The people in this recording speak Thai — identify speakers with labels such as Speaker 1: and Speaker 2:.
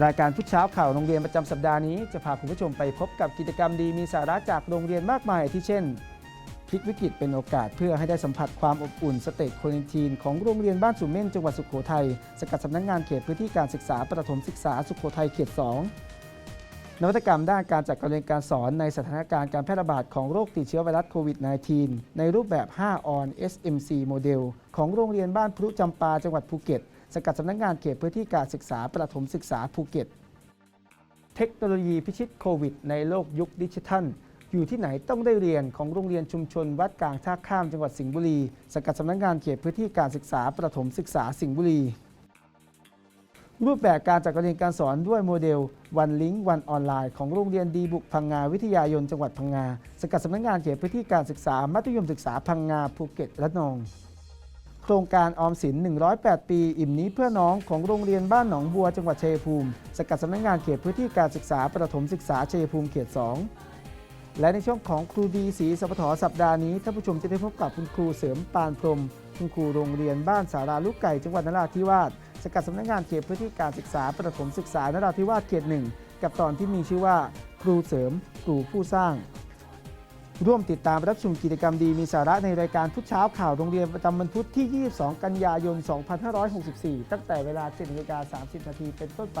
Speaker 1: รายการพุชเช้าข่าวโรงเรียนประจำสัปดาห์นี้จะพาคุณผู้ชมไปพบกับกิจกรรมดีมีสาระจากโรงเรียนมากมายที่เช่นพลิกวิกฤตเป็นโอกาสเพื่อให้ได้สัมผัสความอบอุ่นสเตจโคเรนทีนของโรงเรียนบ้านสุเม่นจังหวัดสุโขทัยสกัดสำนักงงานเขตพื้นที่การศึกษาประถมศึกษาสุโขทัยเขต 2 นวัตกรรมด้านการจัดการเรียนการสอนในสถานการณ์การแพร่ระบาดของโรคติดเชื้อไวรัสโควิด -19 ในรูปแบบ 5 on SMC โมเดลของโรงเรียนบ้านพรุจำปาจังหวัดภูเก็ต สกัดสำนักงานเขตพื้นที่การศึกษาประถมศึกษาภูเก็ต เทคโนโลยีพิชิตโควิด ในโลกยุคดิจิทัล อยู่ที่ไหนต้องได้เรียนของโรงเรียนชุมชน วัดกลางท่าข้ามจังหวัดสิงห์บุรี สกัดสำนักงานเขตพื้นที่การศึกษาประถมศึกษาสิงห์บุรี รูปแบบการจัดการเรียนการสอนด้วยโมเดลวันลิงก์วันออนไลน์ของโรงเรียนดีบุกพังงาวิทยายนจังหวัดพังงาสกัดสำนักงานเขตพื้นที่การศึกษามัธยมศึกษาพังงาภูเก็ตและนอง โครงการออมสิน 108 ปี อิ่มนี้เพื่อน้องของโรงเรียนบ้านหนองบัวจังหวัดชัยภูมิ สกัดสำนักงานเขตพื้นที่การศึกษาประถมศึกษาชัยภูมิเขต 2 และในช่วงของครูดีสีสปทสัปดาห์นี้ท่านผู้ชมจะได้พบกับคุณครูเสริมปานพรม คุณครูโรงเรียนบ้านสาราลูกไก่จังหวัดนราธิวาสสกัดสำนักงานเขตพื้นที่การศึกษาประถมศึกษานราธิวาสเขตหนึ่งกับตอนที่มีชื่อว่า ครูเสริมครูผู้สร้าง ร่วมติดตามรับชมกิจกรรมดีมีสาระในรายการทุกเช้าข่าวโรงเรียนประจำวันพุธที่ 22 กันยายน 2564 ตั้งแต่เวลา7นาฬิกา30 นาทีเป็นต้นไป